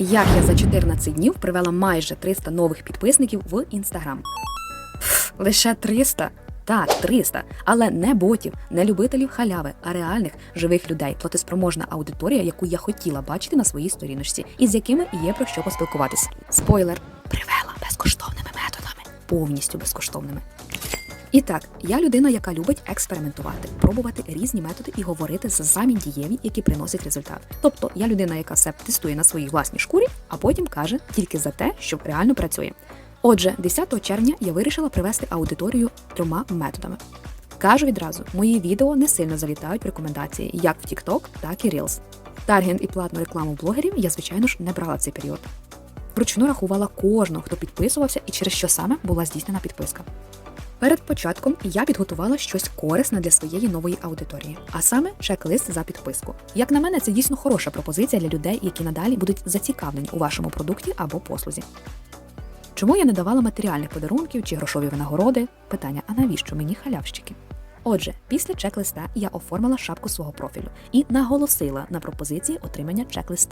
Як я за 14 днів привела майже 300 нових підписників в інстаграм. Лише 300? Так, 300. Але не ботів, не любителів халяви, а реальних живих людей, платоспроможна аудиторія, яку я хотіла бачити на своїй сторіночці, і з якими є про що поспілкуватись. Спойлер, привела безкоштовними методами, повністю безкоштовними. І так, я людина, яка любить експериментувати, пробувати різні методи і говорити за самі дієві, які приносять результат. Тобто я людина, яка все тестує на своїй власній шкурі, а потім каже тільки за те, що реально працює. Отже, 10 червня я вирішила привести аудиторію трьома методами. Кажу відразу, мої відео не сильно залітають в рекомендації як в TikTok, так і Reels. Таргет і платну рекламу блогерів я, звичайно ж, не брала цей період. Вручну рахувала кожного, хто підписувався і через що саме була здійснена підписка. Перед початком я підготувала щось корисне для своєї нової аудиторії, а саме чек-лист за підписку. Як на мене, це дійсно хороша пропозиція для людей, які надалі будуть зацікавлені у вашому продукті або послузі. Чому я не давала матеріальних подарунків чи грошові винагороди? Питання: а навіщо мені халявщики? Отже, після чек-листа я оформила шапку свого профілю і наголосила на пропозиції отримання чек-листа.